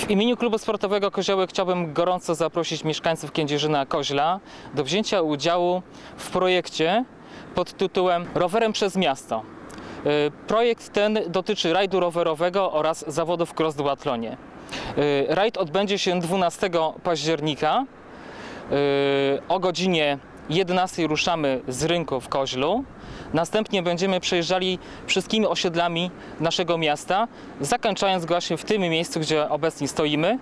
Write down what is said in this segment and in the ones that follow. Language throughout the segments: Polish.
W imieniu klubu sportowego Kozioły chciałbym gorąco zaprosić mieszkańców Kędzierzyna Koźla do wzięcia udziału w projekcie pod tytułem Rowerem przez miasto. Y, Projekt ten dotyczy rajdu rowerowego oraz zawodów cross duathlonie. Y, Rajd odbędzie się 12 października. Y, O godzinie 11 ruszamy z rynku w Koźlu. Następnie będziemy przejeżdżali wszystkimi osiedlami naszego miasta, zakończając właśnie w tym miejscu, gdzie obecnie stoimy.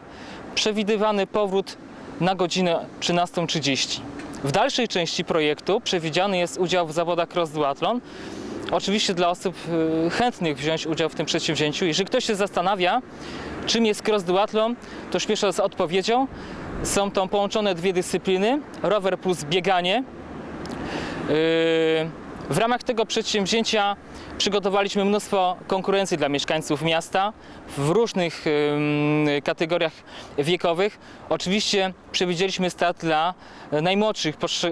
Przewidywany powrót na godzinę 13.30. W dalszej części projektu przewidziany jest udział w zawodach cross. Oczywiście dla osób y, chętnych wziąć udział w tym przedsięwzięciu. Jeżeli ktoś się zastanawia, czym jest cross duathlon, to śpieszę z odpowiedzią. Są to połączone dwie dyscypliny, rower plus bieganie. Yy, W ramach tego przedsięwzięcia przygotowaliśmy mnóstwo konkurencji dla mieszkańców miasta w różnych kategoriach wiekowych. Oczywiście przewidzieliśmy start dla najmłodszych, e,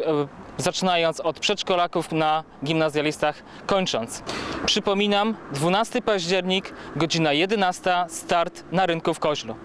zaczynając od przedszkolaków na gimnazjalistach kończąc. Przypominam, 12 październik, godzina 11, start na rynku w Koźlu.